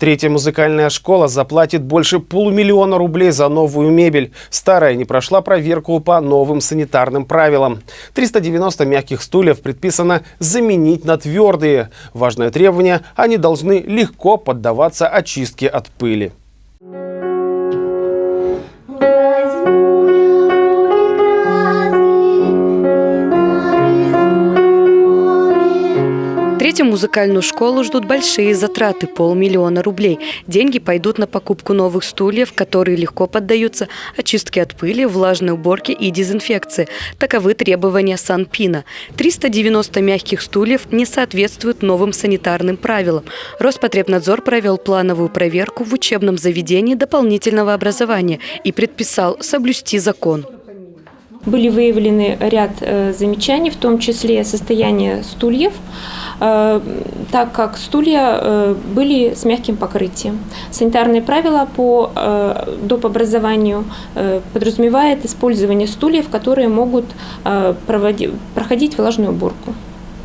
Третья музыкальная школа заплатит больше полумиллиона рублей за новую мебель. Старая не прошла проверку по новым санитарным правилам. 390 мягких стульев предписано заменить на твердые. Важное требование – они должны легко поддаваться очистке от пыли. Третью музыкальную школу ждут большие затраты – полмиллиона рублей. Деньги пойдут на покупку новых стульев, которые легко поддаются очистке от пыли, влажной уборке и дезинфекции. Таковы требования Санпина. 390 мягких стульев не соответствуют новым санитарным правилам. Роспотребнадзор провел плановую проверку в учебном заведении дополнительного образования и предписал соблюсти закон. Были выявлены ряд э, замечаний, в том числе состояние стульев, э, так как стулья э, были с мягким покрытием. Санитарные правила по доп. образованию подразумевает использование стульев, которые могут э, проводи- проходить влажную уборку,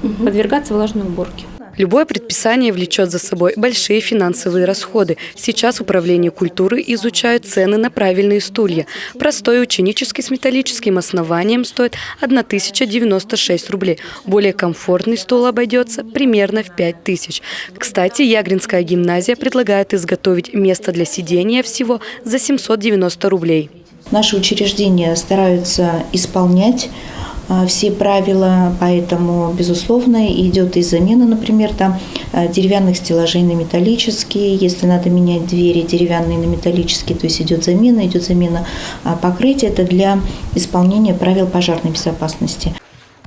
подвергаться влажной уборке. Любое предписание влечет за собой большие финансовые расходы. Сейчас Управление культуры изучает цены на правильные стулья. Простой ученический с металлическим основанием стоит 1096 рублей. Более комфортный стул обойдется примерно в 5000. Кстати, Ягринская гимназия предлагает изготовить место для сидения всего за 790 рублей. Наши учреждения стараются исполнять все правила, поэтому, безусловно, идет и замена, например, там а, деревянных стеллажей на металлические, если надо менять двери деревянные на металлические, то есть идет замена, идет замена а, покрытия, это для исполнения правил пожарной безопасности.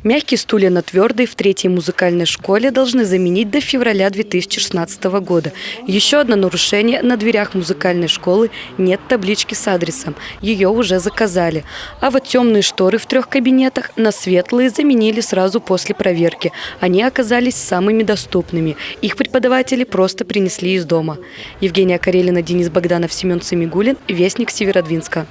Мягкие стулья на твердые в третьей музыкальной школе должны заменить до февраля 2016 года. Еще одно нарушение. На дверях музыкальной школы нет таблички с адресом. Ее уже заказали. А вот темные шторы в трех кабинетах на светлые заменили сразу после проверки. Они оказались самыми доступными. Их преподаватели просто принесли из дома. Евгения Карелина, Денис Богданов, Семен Самигулин. Вестник Северодвинска.